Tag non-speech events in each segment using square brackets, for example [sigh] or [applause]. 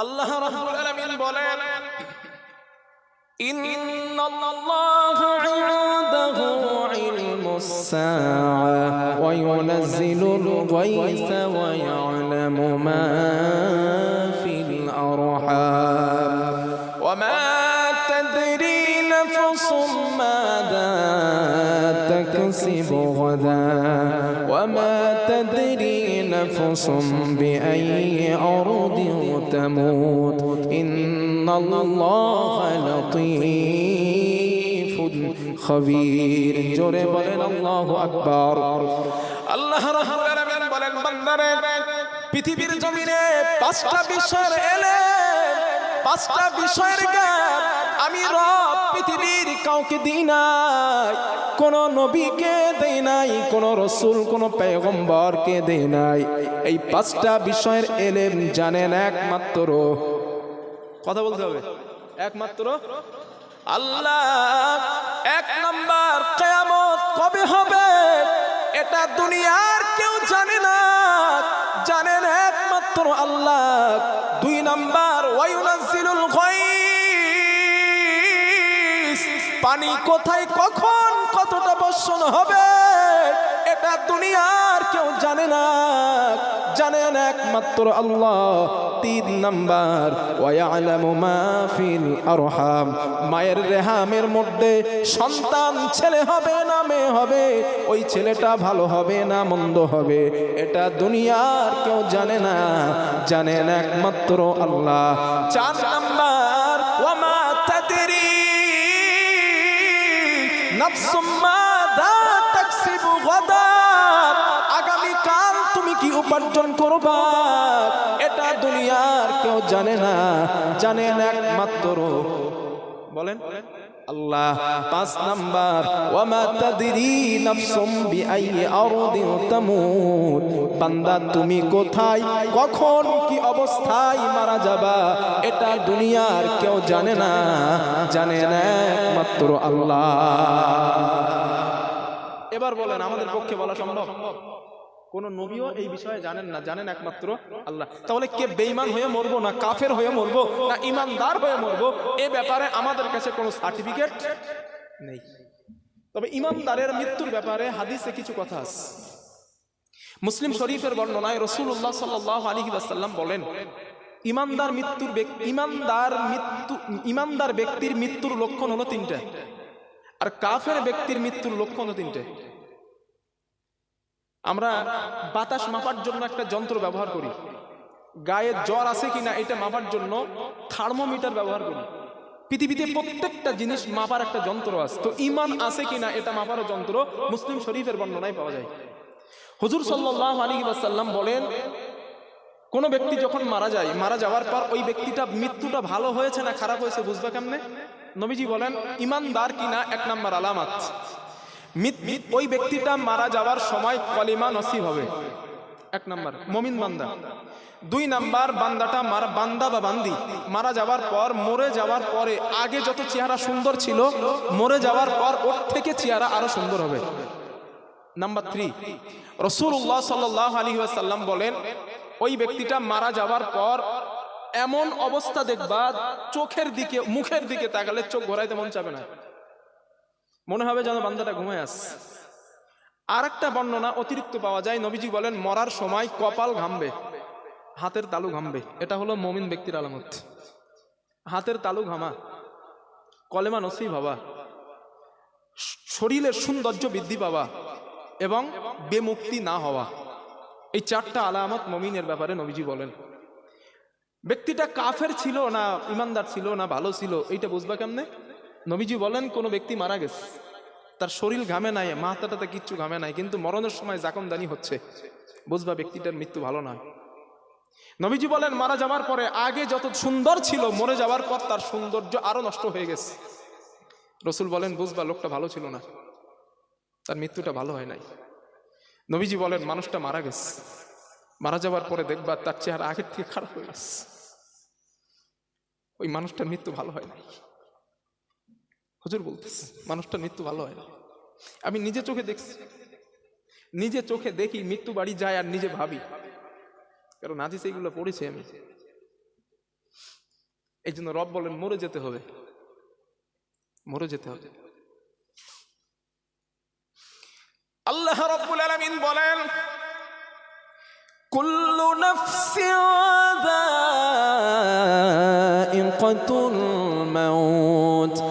আল্লাহ রাব্বুল আলামিন বলেন إن الله عنده علم الساعة وينزل الغيث ويعلم ما في الأرحام وما تدري نفس ماذا تكسب غدا وما تدري نفس بأي أرض تموت إن الله لطيف خبير জোরে বলেন আল্লাহু আকবার আল্লাহ রাব্বুল আলামিন বলেন বান্দারে পৃথিবীর জমিনে পাঁচটা বিষয়ের এলেম পাঁচটা বিষয়ের জ্ঞান আমি রব পৃথিবীর কাউকে দিই নাই, কোন নবীকে দেই নাই, কোন রসুল, কোন পেগম্বরকে দেই নাই। এই পাঁচটা বিষয়ের এলেম জানেন একমাত্র। কথা বলতে হবে? একমাত্র? আল্লাহ, এক নাম্বার কেয়ামত কবে হবে? এটা দুনিয়ার কেউ জানে না। জানেন একমাত্র আল্লাহ। দুই নাম্বার ওয়ায়ুনাজ্জিলুল পানি কোথায়, কখন, কতটা বর্ষণ হবে, এটা দুনিয়ার কেউ জানে না। জানেন একমাত্র আল্লাহ, তিন নাম্বার আরহাম। মায়ের রেহামের মধ্যে সন্তান ছেলে হবে না মেয়ে হবে, ওই ছেলেটা ভালো হবে না মন্দ হবে, এটা দুনিয়ার কেউ জানে না। জানেন একমাত্র আল্লাহ। চার নাম্বার নাফসুম মাযা তাকসিবু গাদা। আগামী কাল তুমি কি উপার্জন করবা? এটা দুনিয়ার কেউ জানে না। জানেন একমাত্র। বলেন। আল্লাহ, পাঁচ নাম্বার, ওয়ামা তাদরি নাফসুম বিআইয়ি আরদিন তামুত। বান্দা, তুমি কোথায়? কখন কি অবস্থায় মারা যাবা? এটা দুনিয়ার কেউ জানে না। জানে না একমাত্র আল্লাহ। এবার বলেন, আমাদের পক্ষে বলা সম্ভব? কোন নবীও এই বিষয়ে জানেন না, জানেন একমাত্র আল্লাহ। তাহলে কে বেঈমান হয়ে মরবো না কাফের হয়ে মরবো না ইমানদার হয়ে মরবো? এ ব্যাপারে আমাদের কাছে কোনো সার্টিফিকেট নেই। তবে ইমানদারের মৃত্যুর ব্যাপারে হাদিসে কিছু কথা আছে। মুসলিম শরীফের বর্ণনায় রসুল্লাহ সাল্লাহ আলী আসাল্লাম বলেন ইমানদার মৃত্যুর ইমানদার মৃত্যু ইমানদার ব্যক্তির মৃত্যুর লক্ষণ হলো তিনটা। আর কাফের ব্যক্তির মৃত্যুর লক্ষণ হলো তিনটে। আমরা বাতাস মাপার জন্য একটা যন্ত্র ব্যবহার করি। গায়ে জ্বর আছে কিনা এটা মাপার জন্য থার্মোমিটার ব্যবহার করি। পৃথিবীতে প্রত্যেকটা জিনিস মাপার একটা যন্ত্র আছে। তো ইমান আছে কিনা এটা মাপার যন্ত্র মুসলিম শরীফের বর্ণনায় পাওয়া যায়। হুজুর সাল্লাহ আলী ওয়াসাল্লাম বলেন, কোন ব্যক্তি যখন মারা যায়, মারা যাওয়ার পর ওই ব্যক্তিটা মৃত্যুটা ভালো হয়েছে না খারাপ হয়েছে বুঝবে কেমনে? নবীজি বলেন, ইমানদার কিনা এক নাম্বার আলামাত। মিত- ওই ব্যক্তিটা মারা যাওয়ার সময় কলিমা নসিব হবে। এক নাম্বার, মমিন বান্দা। দুই নাম্বার, বান্দাটা মারা, বান্দা বা বান্দি। মারা যাওয়ার পর, মরে যাওয়ার পরে, আগে যত চেহারা সুন্দর ছিল, মরে যাওয়ার পর ওর থেকে চেহারা আরও সুন্দর হবে। নাম্বার থ্রি রসুল্লাহ সাল্লাহ আলী সাল্লাম বলেন, ওই ব্যক্তিটা মারা যাওয়ার পর এমন অবস্থা দেখবা, চোখের দিকে, মুখের দিকে তাকালে চোখ ঘোরাইতে মন চাবে না। মনে হবে যেন বান্দাটা ঘুমায় আস আর একটা বর্ণনা অতিরিক্ত পাওয়া যায়। নবীজি বলেন, মরার সময় কপাল ঘামবে, হাতের তালু ঘামবে। এটা হলো মমিন ব্যক্তির আলামত। হাতের তালু ঘামা, কলেমা নসিব ভাবা শরীরের সৌন্দর্য বৃদ্ধি পাওয়া এবং বেমুক্তি না হওয়া। এই চারটা আলামত মমিনের ব্যাপারে নবীজি বলেন। ব্যক্তিটা কাফের ছিল না, ইমানদার ছিল না, ভালো ছিল, এইটা বুঝবা কেমনে? নবীজি বলেন, কোনো ব্যক্তি মারা গেছে, তার শরীর ঘামে নাই, মাথাটাতে কিচ্ছু ঘামে নাই, কিন্তু মরণের সময় জাকনদানি হচ্ছে। বুঝবা, ব্যক্তিটার মৃত্যু ভালো নয় নবীজি বলেন, মারা যাওয়ার পরে আগে যত সুন্দর ছিল, মরে যাওয়ার পর তার সৌন্দর্য আরও নষ্ট হয়ে গেছে। রসুল বলেন, বুঝবা, লোকটা ভালো ছিল না, তার মৃত্যুটা ভালো হয় নাই। নবীজি বলেন, মানুষটা মারা গেছে, মারা যাওয়ার পরে দেখবা তার চেহারা আগের থেকে খারাপ হয়ে গেছে। ওই মানুষটার মৃত্যু ভালো হয় নাই। হুজুর বলতেছে, মানুষটার মৃত্যু ভালো হয় আমি নিজে চোখে দেখছি। নিজে চোখে দেখি মৃত্যু বাড়ি যায় আর নিজে ভাবি। কারণ নাজিস এইগুলো পড়েছি আমি। এই জন্য রব বলেন, মরে যেতে হবে। মরে যেতে হবে। আল্লাহ রব্বুল আলামিন বলেন, কুল্লু নাফসিন যায়িকাতুল মাউত।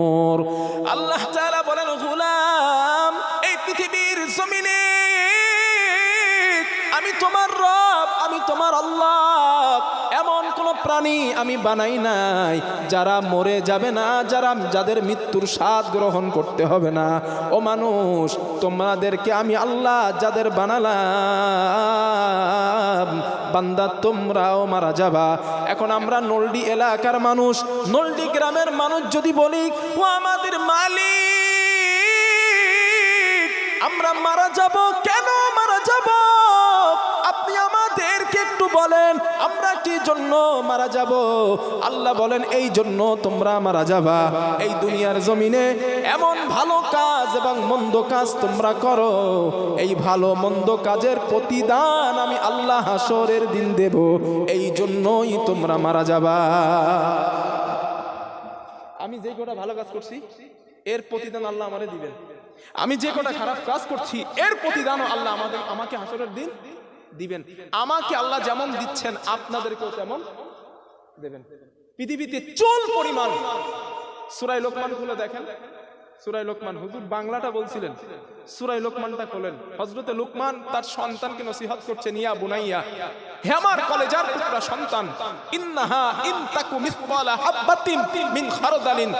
আল্লাহ, এমন কোন প্রাণী আমি বানাই নাই, যারা মরে যাবে না, যারা যাদের মৃত্যুর স্বাদ গ্রহণ করতে হবে না। ও মানুষ, তোমাদেরকে আমি আল্লাহ যাদের বানালাম, বান্দা তোমরাও মারা যাবা। এখন আমরা নলডি এলাকার মানুষ, নলডি গ্রামের মানুষ যদি বলি, ও আমাদের মালিক, আমরা মারা যাব কেন? মারা যাব? একটু বলেন, আমরা কি জন্য মারা যাব? আল্লাহ বলেন, এই জন্য তোমরা মারা যাবা। এই দুনিয়ার জমিনে এমন ভালো কাজ এবং মন্দ কাজ তোমরা করো। এই ভালো মন্দ কাজের প্রতিদান আমি আল্লাহ হাসরের দিন দেব। এই জন্যই তোমরা মারা যাবা। আমি যে কটা ভালো কাজ করছি, এর প্রতিদান আল্লাহ আমারে দিবেন। আমি যে কটা খারাপ কাজ করছি, এর প্রতিদানও আল্লাহ আমাদের আমাকে হাসরের দিন দিবেন। আমাকে আল্লাহ যেমন দিচ্ছেন, আপনাদেরকেও তেমন দেবেন। পৃথিবীতে চুল পরিমাণ। সুরাই লোকমান খুলে দেখেন। সুরাই লোকমান, হুজুর বাংলাটা বলছিলেন। সুরাই লোকমানটা খোলেন। হজরতে লোকমান তার সন্তানকে নসিহত করছেন ইয়া বুনাইয়া। হে আমার কলেজার টুকরা সন্তান, ইন্নাহা ইন তাকু মিসকালা হাববাতিন মিন খারদালিন,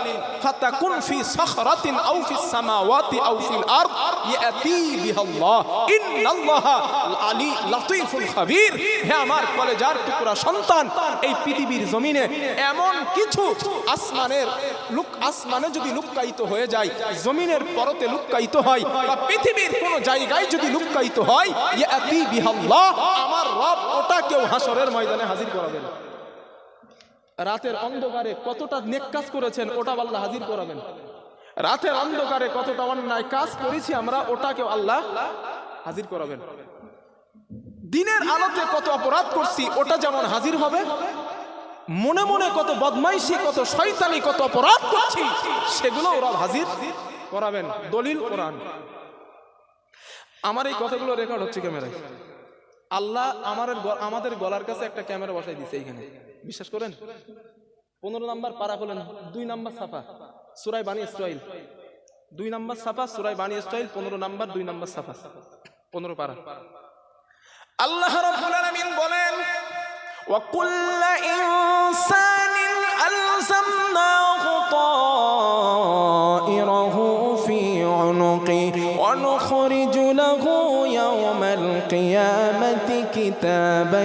ফাতাকুন ফি সাখরাতিন আও ফিস সামাওয়াতি আও ফিল আরদ ইয়াতি বিহাল্লাহ। জমিনে এমন কিছু আসমানের যদি হয়ে যায়, জমিনের পরতে হয় কোন জায়গায় যদি হয় ওটা কেউ ময়দানে হাজির রাতের অন্ধকারে কতটা নেক কাজ করেছেন, ওটা আল্লাহ হাজির করাবেন। রাতের অন্ধকারে কতটা অন্যায় কাজ করেছি আমরা ওটাকেও আল্লাহ হাজির করাবেন। দিনের আলোতে কত অপরাধ করছি, ওটা যেমন হাজির হবে, মনে মনে কত বদমাইশি, কত শয়তানি, কত অপরাধ করছি সেগুলো ওরা হাজির করাবেন। দলিল কোরআন। আমার এই কথাগুলো রেকর্ড হচ্ছে ক্যামেরায়। আল্লাহ আমার আমাদের গলার কাছে একটা ক্যামেরা বসাই দিছে এইখানে। বিশ্বাস করেন? পনেরো নাম্বার পারা হলেন, দুই নাম্বার সাফা সুরাই বাণী স্টাইল দুই নাম্বার সাফা সুরাই বাণী স্টাইল পনেরো নাম্বার, দুই নাম্বার সাফা পনেরো পারা আল্লাহ রাব্বুল আলামিন বলেন وكل إنسان ألزمناه طائره في عنقه ونخرج له يوم القيامة كتابا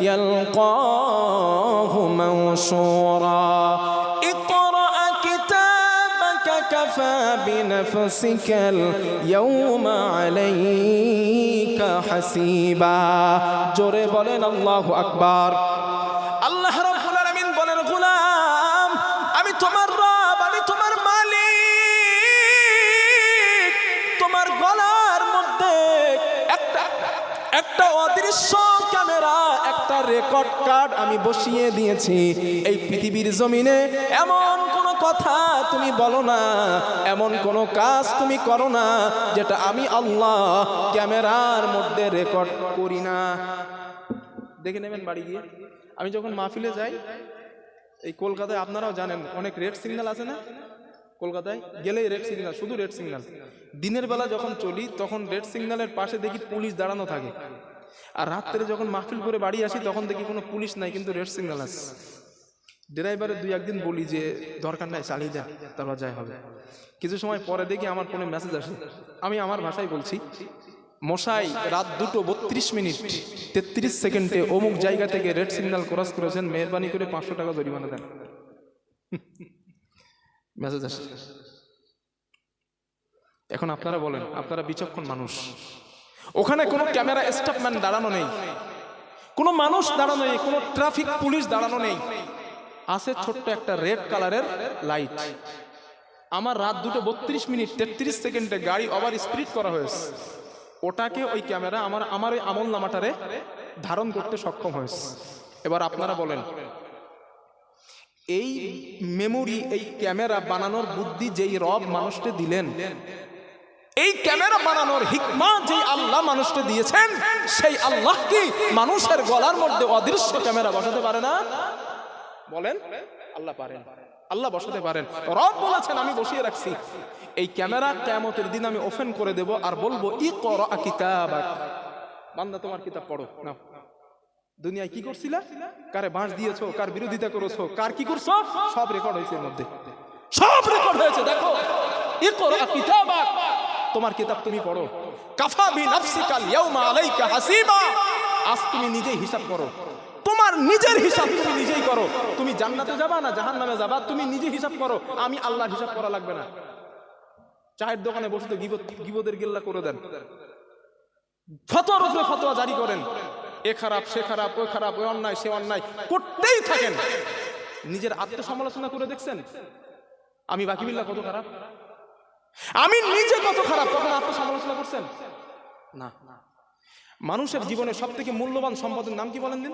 يلقاه منشورا كتابك كفى بنفسك اليوم عليك حسيبا জোরে বলেন আল্লাহু আকবার আল্লাহ রাব্বুল আলামিন বলেন গোলাম আমি তোমার রব আমি তোমার মালিক তোমার গলার মধ্যে একটা একটা অদৃশ্য ক্যামেরা একটা রেকর্ড কার্ড আমি বসিয়ে দিয়েছি এই পৃথিবীর জমিনে এমন কোন কথা তুমি বলো না। এমন কোন কাজ তুমি করো না যেটা আমি আল্লাহ ক্যামেরার মধ্যে রেকর্ড করি না। দেখে নেবেন বাড়ি গিয়ে। আমি যখন মাহফিলে যাই, এই কলকাতায় আপনারাও জানেন, অনেক রেড সিগন্যাল আছে না? কলকাতায় গেলেই রেড সিগন্যাল শুধু রেড সিগন্যাল দিনের বেলা যখন চলি, তখন রেড সিগন্যালের পাশে দেখি পুলিশ দাঁড়ানো থাকে। আর রাত্রে যখন মাহফিল করে বাড়ি আসি, তখন দেখি কোনো পুলিশ নাই, কিন্তু রেড সিগন্যাল আছে। ড্রাইভারের দুই একদিন বলি যে, দরকার নাই, চালিয়ে দেন তারপর যাই হবে। কিছু সময় পরে দেখি আমার ফোনে মেসেজ আসে। আমি আমার ভাষায় বলছি, মশাই, রাত দুটো বত্রিশ মিনিট, তেত্রিশ সেকেন্ডে অমুক জায়গা থেকে রেড সিগন্যাল ক্রস করেছেন, মেহরবানি করে পাঁচশো টাকা জরিমানা দেন। [laughs] মেসেজ আসে। এখন আপনারা বলেন, আপনারা বিচক্ষণ মানুষ। ওখানে কোনো ক্যামেরা স্টাফম্যান দাঁড়ানো নেই। কোনো মানুষ দাঁড়ানো নেই, কোনো ট্রাফিক পুলিশ দাঁড়ানো নেই। আছে ছোট্ট একটা রেড কালারের লাইট আমার রাত দুটো বত্রিশ মিনিট তেত্রিশ সেকেন্ডে গাড়ি ওভার স্পিড করা হয়েছে। ওটাকে ওই ক্যামেরা আমার আমার ওই আমল নামাটারে ধারণ করতে সক্ষম হয়েছে। এবার আপনারা বলেন, এই মেমোরি এই ক্যামেরা বানানোর বুদ্ধি যেই রব মানুষকে দিলেন, এই ক্যামেরা বানানোর হিকমা যে আল্লাহ মানুষকে দিয়েছেন, সেই আল্লাহ কি মানুষের গলার মধ্যে অদৃশ্য ক্যামেরা বসাতে পারে না? বলেন, আল্লাহ পারেন। আল্লাহ বসাতে পারেন। রব বলেছেন, আমি বসিয়ে রাখছি। এই ক্যামেরা কেমতের দিন আমি ওপেন করে দেব আর বলব ই কর বান্দা, তোমার কিতাব পড়ো না দুনিয়ায় কি করছিলা? কারে বাঁশ দিয়েছ, কার বিরোধিতা করেছ, কার কি করছ? সব রেকর্ড হয়েছে এর মধ্যে। সব রেকর্ড হয়েছে, দেখো। ই কর কিতাব তোমার কিতাব তুমি পড়ো। কাফা বি নাফসিকা ইয়াউমা আলাইকা হাসিবা আজ তুমি নিজেই হিসাব করো। তোমার নিজের হিসাব তুমি নিজেই করো। তুমি জান্নাতে যাবা না জাহান্নামে যাবা? তুমি নিজে হিসাব করো। আমি আল্লাহ হিসাব করা লাগবে না। চায়ের দোকানে বসে তো গিবদের গেল্লা করে দেন। ফতোয়ার উপরে ফতোয়া জারি করেন। এ খারাপ, সে খারাপ ওই খারাপ ওই অন্যায়, সে অন্যায়। করতেই থাকেন। নিজের আত্মসমালোচনা করে দেখছেন? আমি বাকি বিল্লা কত খারাপ? আমি নিজে কত খারাপ? কখন আত্মসমালোচনা করছেন? না। মানুষের জীবনে সব থেকে মূল্যবান সম্পদের নাম কি বলেন দিন?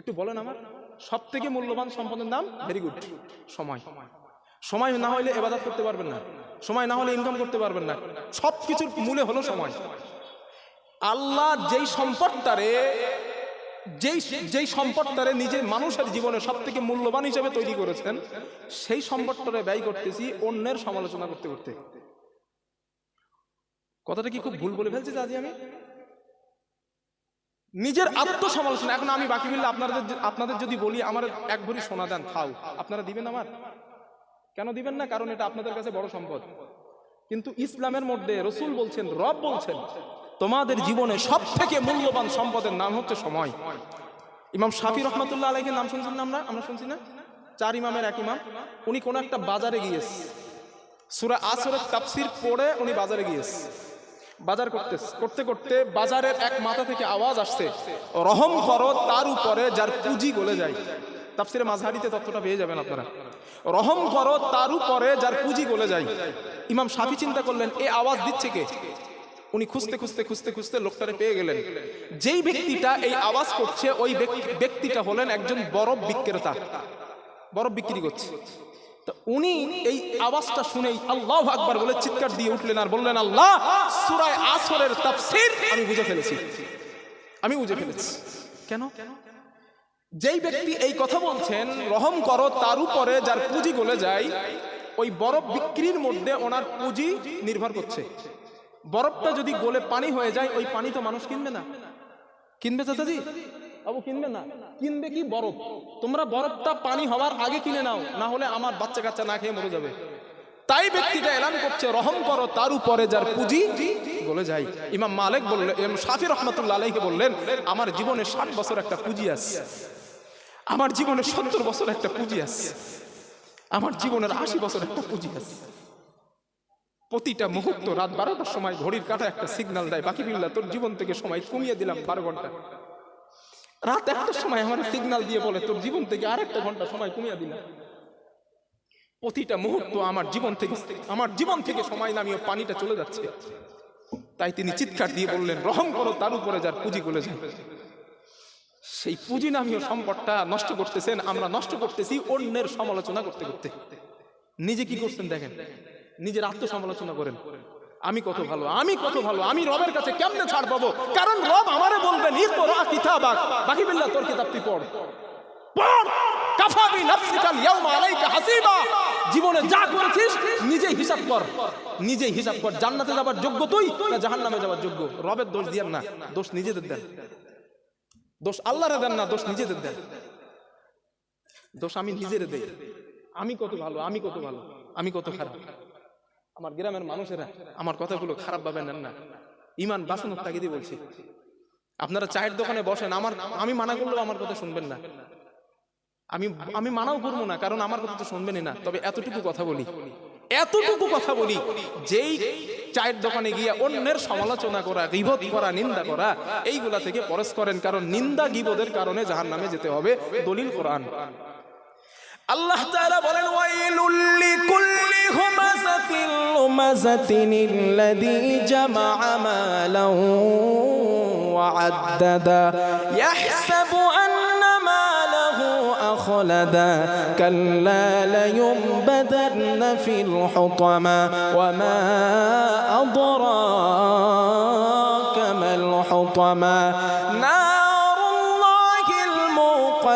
একটু বলেন আমার। সব থেকে মূল্যবান সম্পদের নাম? ভেরি গুড সময়। সময় না হলে এবাদত করতে পারবেন না। সময় না হলে ইনকাম করতে পারবেন না। সব কিছুর মূলে হলো সময়। আল্লাহ যেই সম্পদটারে, যেই যেই সম্পদটারে নিজের মানুষের জীবনে সব থেকে মূল্যবান হিসেবে তৈরি করেছেন, সেই সম্পদটারে ব্যয় করতেছি অন্যের সমালোচনা করতে করতে। কথাটা কি খুব ভুল বলে ফেলছি দাদি আমি? নিজের আত্মসমালোচনা। এখন আমি বাকি মিললে আপনাদের আপনাদের যদি বলি, আমার এক ভরি সোনা দেন, খাও। আপনারা দিবেন আমার? কেন দিবেন না? কারণ এটা আপনাদের কাছে বড় সম্পদ। কিন্তু ইসলামের মধ্যে রসুল বলছেন, রব বলছেন, তোমাদের জীবনে সব থেকে মূল্যবান সম্পদের নাম হচ্ছে সময়। ইমাম শাফি রহমতুল্লাহ আলাইকে নাম শুনছেন না আমরা? আমরা শুনছি না? চার ইমামের এক ইমাম। উনি কোনো একটা বাজারে গিয়েছে। সুরা আসরের তাফসির পড়ে উনি বাজারে গিয়েছে। বাজার করতে করতে করতে বাজারের এক মাথা থেকে আওয়াজ আসছে। রহম করো, তার উপরে যার পুঁজি গলে যায়। তাফসিরে মাঝহারিতে তথ্যটা পেয়ে যাবেন আপনারা। রহম করো, তার উপরে যার পুঁজি গলে যায়। ইমাম শাফি চিন্তা করলেন, এ আওয়াজ দিচ্ছে কে? উনি খুঁজতে খুঁজতে খুঁজতে খুঁজতে লোকটারে পেয়ে গেলেন। যেই ব্যক্তিটা এই আওয়াজ করছে, ওই ব্যক্তি- ব্যক্তিটা হলেন একজন বরফ বিক্রেতা। বরফ বিক্রি করছে। উনি এই আওয়াজটা শুনেই আল্লাহ আকবার বলে চিৎকার দিয়ে উঠলেন আর বললেন আল্লাহ সুরায় আসরের তাফসীর আমি বুঝে ফেলেছি। আমি বুঝে ফেলেছি। কেন? যেই ব্যক্তি এই কথা বলছেন রহম করো তার উপরে যার পুঁজি গলে যায় ওই বরফ বিক্রির মধ্যে ওনার পুঁজি নির্ভর করছে। বরফটা যদি গলে পানি হয়ে যায় ওই পানি তো মানুষ কিনবে না। কিনবে চাচাজি বাবু কিনবে না? কিনবে কি বরফ? তোমরা বরফটা পানি হওয়ার আগে কিনে নাও, না হলে আমার বাচ্চা কাচ্চা না খেয়ে মরে যাবে। তাই ব্যক্তিটা এলান করছে, রহম করো, তার উপরে যার পুঁজি বলে যাই ইমাম মালিক বললেন ইমাম শাফি রহমতুল্লাহ আলাইকে বললেন, আমার জীবনে ষাট বছর একটা পুঁজি আছে। আমার জীবনে সত্তর বছর একটা পুঁজি আছে। আমার জীবনের আশি বছর একটা পুঁজি আছে। প্রতিটা মুহূর্ত রাত বারোটার সময় ঘড়ির কাটা একটা সিগন্যাল দেয়, বাকি বিল্লা তোর জীবন থেকে সময় কমিয়ে দিলাম বারো ঘণ্টা। রাত একটার সময় আমার সিগন্যাল দিয়ে বলে, তোর জীবন থেকে আর একটা ঘণ্টা সময় কমিয়ে দিলাম। প্রতিটা মুহূর্ত আমার জীবন থেকে, আমার জীবন থেকে সময় নামিয়ে পানিটা চলে যাচ্ছে। তাই তিনি চিৎকার দিয়ে বললেন রহম করো, তার উপরে যার পুঁজি গলে যায়। সেই পুঁজি নামীয় সম্পদটা নষ্ট করতেছেন, আমরা নষ্ট করতেছি অন্যের সমালোচনা করতে করতে। নিজে কি করছেন দেখেন? নিজের আত্মসমালোচনা করেন। আমি কত ভালো আমি কত ভালো আমি রবের কাছে কেমনে ছাড় পাবো? কারণ রব আমারে বলবেন ই তোর কিতাবাক বাকি বিল্লাহ তোর কিতাব তুই পড়। পড়! কাফা নাফসিকাল ইয়াউমা আলাইকা হাসিবা। জীবনে যা করেছিস নিজেই হিসাব কর। নিজেই হিসাব কর জান্নাতে যাবার যোগ্য তুই না জাহান্নামে যাবার যোগ্য? রবের দোষ দিয়েন না দোষ নিজেদের দেন। দোষ আল্লাহরে দেন না দোষ নিজেদের দেন। দোষ আমি নিজের দেই। আমি কত ভালো আমি কত ভালো আমি কত খারাপ। আমার গ্রামের মানুষেরা আমার কথাগুলো খারাপ ভাবে নেন না। ইমান বাঁচানোর তাগিদি বলছি। আপনারা চায়ের দোকানে বসেন, আমার আমি মানা করলেও আমার কথা শুনবেন না। আমি আমি মানাও করব না, কারণ আমার কথা তো শুনবেনই না। তবে এতটুকু কথা বলি। এতটুকু কথা বলি, যেই চায়ের দোকানে গিয়ে অন্যের সমালোচনা করা, গিবত করা, নিন্দা করা, এইগুলা থেকে পরশ করেন, কারণ নিন্দা গিবদের কারণে জাহান নামে যেতে হবে। দলিল কোরআন। আল্লাহ তাআলা বলেন, ওয়াইলুল লিকুল্লি হুমাযাতিল লুমাযাতিন আল্লাযী জামা'a মালান ওয়া আদ্দাদা। ইয়াহসাবু আন্না মালাহু আখলাদা। কাল্লা লায়ুনবাদান্না ফিল হুতামা ওয়া মা আদরাকা মাল হুতামা। নারুল্লাহিল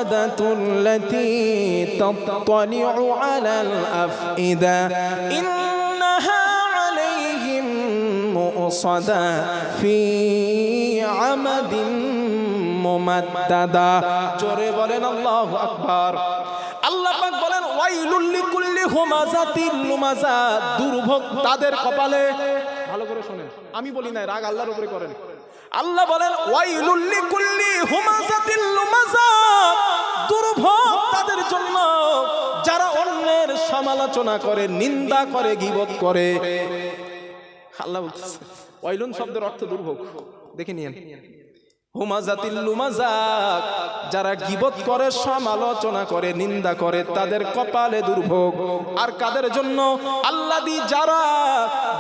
الموقدة التي تطلع على الأفئدة إنها عليهم مؤصدة في عمد ممددة জোরে বলেন আল্লাহ আকবার আল্লাহ পাক বলেন ওয়াইলুল লিকুল্লি হুমাজাতিল লুমাজা দুর্ভোগ তাদের কপালে ভালো করে শুনেন আমি বলি না রাগ আল্লাহর উপরে করেন আল্লাহ বলেন, ওয়াইলুল লিকুল্লি হুমাজাতিল লুমাজা। দুর্ভোগ তাদের জন্য। যারা অন্যের সমালোচনা করে, নিন্দা করে, গিবত করে। আল্লাহ বলতেছে, ওয়াইলুন শব্দের অর্থ দুর্ভোগ। দেখে নিয়েন। হুমাজাতিল লুমাজাক যারা গিবত করে, সমালোচনা করে, নিন্দা করে, তাদের কপালে দুর্ভোগ। আর কাদের জন্য? আল্লাদি যারা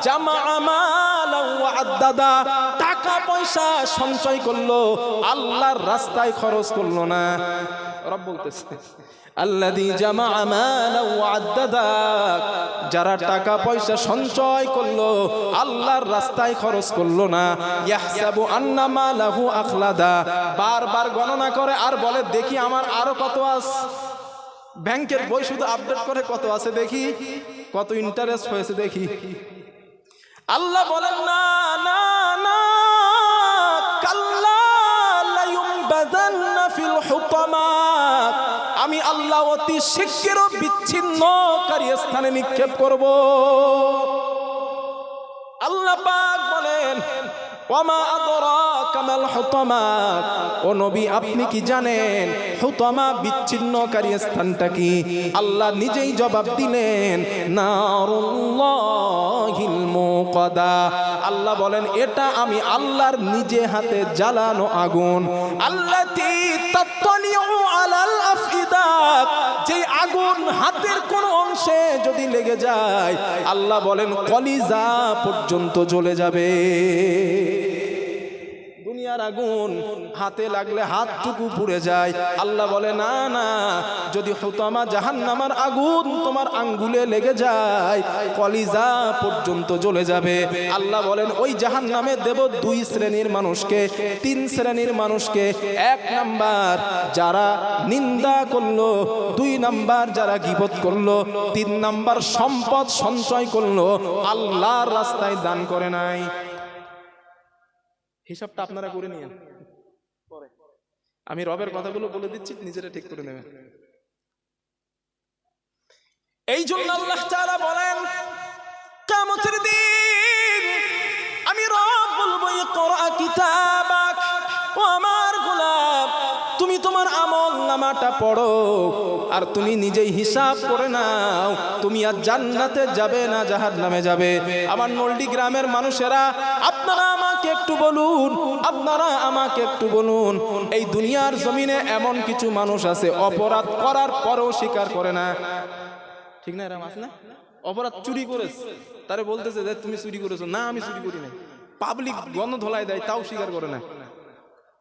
জামা আমালা ওয়া আদ্দাদা টাকা পয়সা সঞ্চয় করল, আল্লাহর রাস্তায় খরচ করল না। যারা টাকা পয়সা সঞ্চয় করল, আল্লাহর রাস্তায় খরচ করল না। বারবার গণনা করে আর বলে, দেখি আমার আরও কত আস ব্যাংকের বই শুধু আপডেট করে কত আছে দেখি? কত ইন্টারেস্ট হয়েছে দেখি। আল্লাহ বলেন, না না ফিল আমি আল্লাহ অতি শিগগির বিচ্ছিন্নকারী স্থানে নিক্ষেপ করব। আল্লাহ পাক বলেন ওমা আদরাকা মাল হুতামা। ও নবী, আপনি কি জানেন হুতামা বিচ্ছিন্নকারী স্থানটা কি? আল্লাহ নিজেই জবাব দিলেন, নারুল্লাহিল মুকাদা। আল্লাহ বলেন, এটা আমি আল্লাহর নিজে হাতে জ্বালানো আগুন। আল্লাতি তাত্তালিউ আলাল আফইদা যে আগুন হাতের কোন অংশে যদি লেগে যায়, আল্লাহ বলেন, কলিজা পর্যন্ত জ্বলে যাবে। দুনিয়ার আগুন হাতে লাগলে হাতটুকু পুড়ে যায়। আল্লাহ বলে, না না, যদি হুতামা জাহান্নামার আগুন তোমার আঙ্গুলে লেগে যায়, কলিজা পর্যন্ত জ্বলে যাবে। আল্লাহ বলেন, ওই জাহান্নামে দেব দুই শ্রেণির মানুষকে, তিন শ্রেণির মানুষকে। এক নাম্বার যারা নিন্দা করল, দুই নাম্বার যারা গিবত করল, তিন নাম্বার সম্পদ সঞ্চয় করল, আল্লাহর রাস্তায় দান করে নাই। হিসাবটা আপনারা করে নিয়েন। আমি রবের কথাগুলো বলে দিচ্ছি, নিজেরা ঠিক করে নেবেন। এই জন্য আল্লাহ তাআলা বলেন, কিয়ামতের দিন আমি রব বলব, ইকরা কিতাবাক ও আমার গোলাম তুমি তোমার আমল নামাটা পড়ো। আর তুমি নিজেই হিসাব করে নাও, তুমি আর জান্নাতে যাবে না জাহার নামে যাবে। আমার নলডি গ্রামের মানুষেরা, আপনারা আমাকে একটু বলুন, আপনারা আমাকে একটু বলুন, এই দুনিয়ার জমিনে এমন কিছু মানুষ আছে, অপরাধ করার পরেও স্বীকার করে না। ঠিক না এরম আছে না? অপরাধ চুরি করেছে। তারে বলতেছে যে, তুমি চুরি করেছ। না, আমি চুরি করি নাই। পাবলিক গণ ধোলাই দেয়, তাও স্বীকার করে না।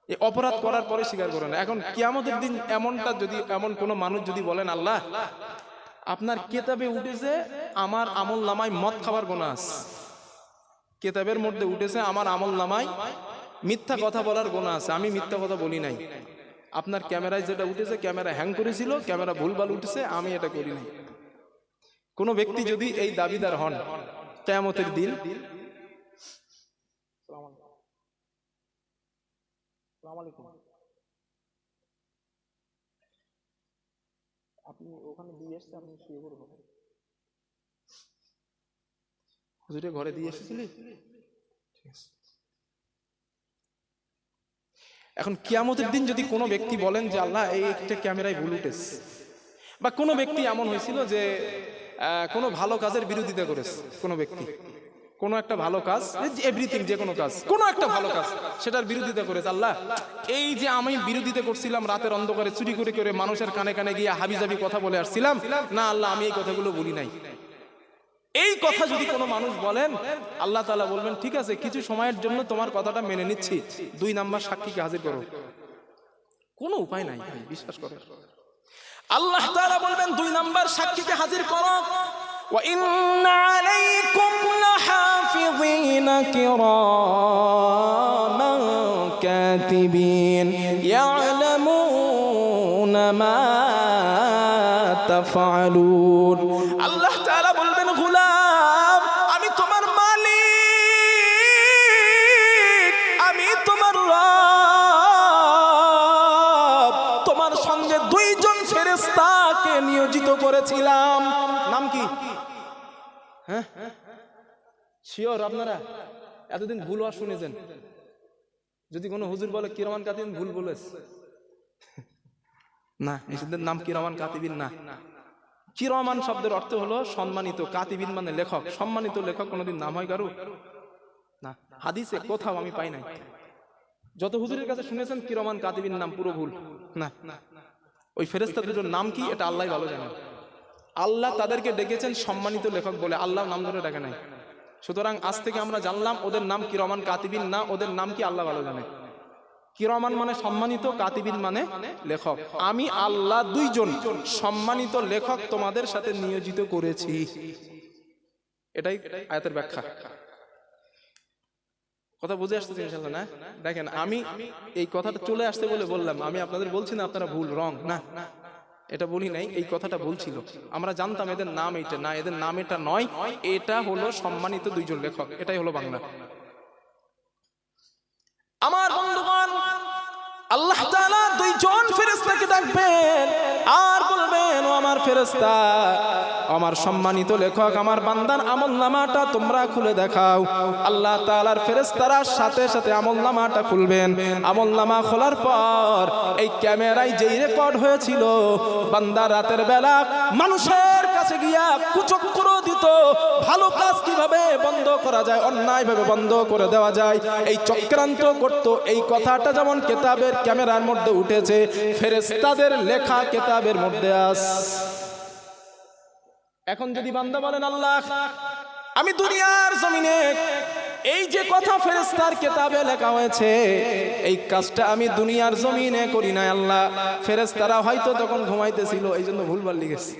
এই অপরাধ করার পরে স্বীকার করে না এখন কিয়ামতের দিন এমনটা যদি, এমন কোনো মানুষ যদি বলেন, আল্লাহ, আপনার কেতাবে উঠেছে আমার আমল নামায় মদ খাবার গোনা আছে কেতাবের মধ্যে উঠেছে আমার আমল নামায় মিথ্যা কথা বলার গোনা আছে আমি মিথ্যা কথা বলি নাই। আপনার ক্যামেরায় যেটা উঠেছে, ক্যামেরা হ্যাং করেছিল, ক্যামেরা ভুলভাল উঠেছে, আমি এটা করি নাই। কোনো ব্যক্তি যদি এই দাবিদার হন, কেয়ামতের দিন আপনি ওখানে দিয়ে আপনি শুয়ে হুজুরে ঘরে দিয়ে এসেছিলি। এখন কিয়ামতের দিন যদি কোনো ব্যক্তি বলেন যে, আল্লাহ, এই একটা ক্যামেরায় ভুল উঠেছে। বা কোনো ব্যক্তি এমন হয়েছিল যে কোনো ভালো কাজের বিরোধিতা করেছে, কোনো ব্যক্তি? কোনো একটা ভালো কাজ এভরিথিং যে কোনো কাজ কোনো একটা ভালো কাজ সেটার বিরোধিতা করেছে আল্লাহ এই যে আমি বিরোধিতা করছিলাম রাতের অন্ধকারে চুরি করে করে মানুষের কানে কানে গিয়ে হাবিজাবি কথা বলে আসছিলাম না আল্লাহ আমি এই কথাগুলো বলি নাই এই কথা যদি কোনো মানুষ বলেন আল্লাহ তাআলা বলবেন ঠিক আছে কিছু সময়ের জন্য তোমার কথাটা মেনে নিচ্ছি দুই নাম্বার সাক্ষীকে হাজির করো কোনো উপায় নাই ভাই বিশ্বাস করো আল্লাহ তাআলা বলবেন দুই নাম্বার সাক্ষীকে হাজির করো وإن عليكم لحافظين كراما كاتبين يعلمون ما تفعلون আল্লাহ তাআলা বলবেন গোলাম আমি তোমার মালিক আমি তোমার রব তোমার সঙ্গে দুইজন ফেরেশতাকে নিয়োজিত করেছিলাম নাম কি হ্যাঁ শিওর আপনারা এতদিন ভুল হওয়া শুনেছেন। যদি কোনো হুজুর বলে, কিরমান কাতিবিন? ভুল বলেছ। [laughs] না এসেদের নাম কিরমান কাতিবিন না। কিরমান শব্দের অর্থ হলো সম্মানিত। কাতিবিন মানে লেখক। সম্মানিত লেখক কোনোদিন নাম হয় কারু? না, হাদিসে কোথাও আমি পাই নাই। যত হুজুরের কাছে শুনেছেন, কিরমান কাতিবিন নাম পুরো ভুল। না ওই ফেরেস্তা দুটোর নাম কি, এটা আল্লাহ ভালো জানেন আল্লাহ তাদেরকে ডেকেছেন সম্মানিত লেখক বলে। আল্লাহ নাম ধরে ডাকে নাই। সুতরাং আজ থেকে আমরা জানলাম ওদের নাম কিরমান কাতিবিন, না ওদের নাম কি আল্লাহ ভালো জানে? কিরমান মানে সম্মানিত, কাতিবিন মানে লেখক। আমি আল্লাহ দুইজন সম্মানিত লেখক তোমাদের সাথে নিয়োজিত করেছি। এটাই আয়াতের ব্যাখ্যা। কথা বুঝে আসতেছে ইনশাল্লাহ না? দেখেন, আমি এই কথাটা চলে আসতে বলে বললাম। আমি আপনাদের বলছি না আপনারা ভুল, রং, না। এটা বলি নাই, এই কথাটা বলছিল। আমরা জানতাম এদের নাম এইটা না, এদের নাম এটা নয়, এটা হলো সম্মানিত দুইজন লেখক, এটাই হলো বাংলা। আমার আল্লাহ তাআলা দুইজন ফেরেশতাকে ডাকবেন আর বলবেন, ও আমার ফেরেশতা, আমার সম্মানিত লেখক, আমার বান্দার আমল নামাটা তোমরা খুলে দেখাও। আল্লাহ তাআলার ফেরেশতারা সাথে সাথে আমল নামাটা খুলবেন। আমল নামা খোলার পর এই ক্যামেরায় যেই রেকর্ড হয়েছিল, বান্দা রাতের বেলা মানুষের কাছে গিয়া কুচক্র দিত ভালো কাজ কীভাবে বন্ধ করা যায় অন্যায় ভাবে বন্ধ করে দেওয়া যায়, এই চক্রান্ত করত। এই কথাটা যেমন কেতাবের ক্যামেরার মধ্যে উঠেছে ফেরেস্তাদের লেখা কেতাবের মধ্যে আস। এখন যদি বান্দা বলেন, আল্লাহ, আমি দুনিয়ার জমিনে এই যে কথা ফেরেস্তার কেতাবে লেখা হয়েছে, এই কাজটা আমি দুনিয়ার জমিনে করি না আল্লাহ। ফেরেস্তারা হয়তো তখন ঘুমাইতেছিল এই জন্য ভুলবার লিখেছি।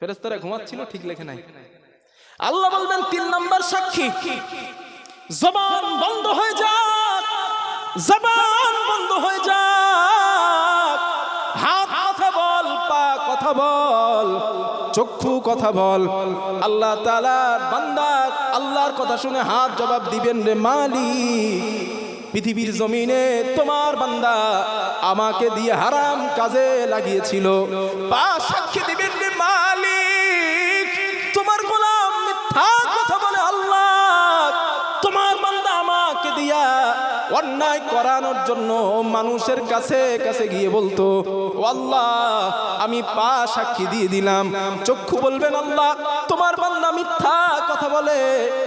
ফেরেস্তারা ঘুমাচ্ছিল, ঠিক লেখে নাই। আল্লাহ বলবেন, তিন নম্বর সাক্ষী। জবান বন্ধ হয়ে যাক, জবান বন্ধ হয়ে যাক। হাত কথা বল, পা কথা বল, চক্ষু কথা বল। আল্লাহ তাআলার বান্দা আল্লাহর কথা শুনে হাত জবাব দিবেন রে মালি পৃথিবীর জমিনে তোমার বান্দা আমাকে দিয়ে হারাম কাজে লাগিয়েছিল। পা সাক্ষী দিবেন অন্যায় করানোর জন্য মানুষের কাছে কাছে গিয়ে বলতো, আল্লাহ, আমি পা সাক্ষী দিয়ে দিলাম। চক্ষু বলবেন, আল্লাহ, তোমার বান্দা মিথ্যা কথা বলে,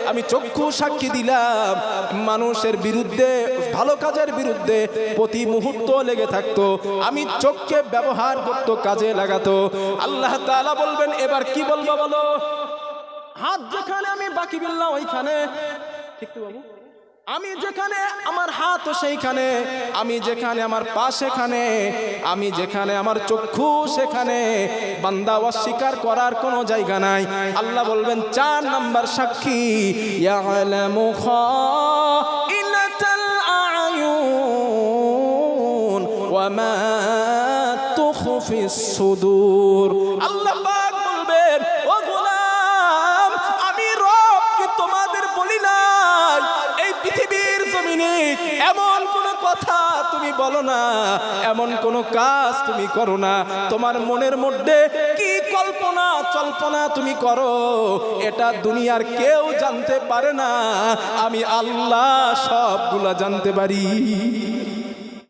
আমি চক্ষু সাক্ষী দিলাম। মানুষের বিরুদ্ধে, ভালো কাজের বিরুদ্ধে প্রতি মুহূর্ত লেগে থাকতো। আমি চোখকে ব্যবহার করতো কাজে লাগাতো। আল্লাহ তাআলা বলবেন, এবার কি বলব বলো? হাত যেখানে, আমি বাকি বললাম, ওইখানে। ঠিক তো বাবু? আমি যেখানে, আমার হাত সেইখানে। আমি যেখানে, আমার পা সেখানে। আমি যেখানে, আমার চক্ষু সেখানে। বান্দা অস্বীকার করার কোনো জায়গা নাই। আল্লাহ বলবেন, চার নাম্বার সাক্ষী, ইয়ালামু খাইনাতাল আয়ুন ওয়া মা তুখফিস সুদূর। কথা তুমি বলো না, এমন কোন কাজ তুমি করো না। তোমার মনের মধ্যে কি কল্পনা, চল্পনা তুমি করো, এটা দুনিয়ার কেউ জানতে পারে না। আমি আল্লাহ সবগুলা জানতে পারি।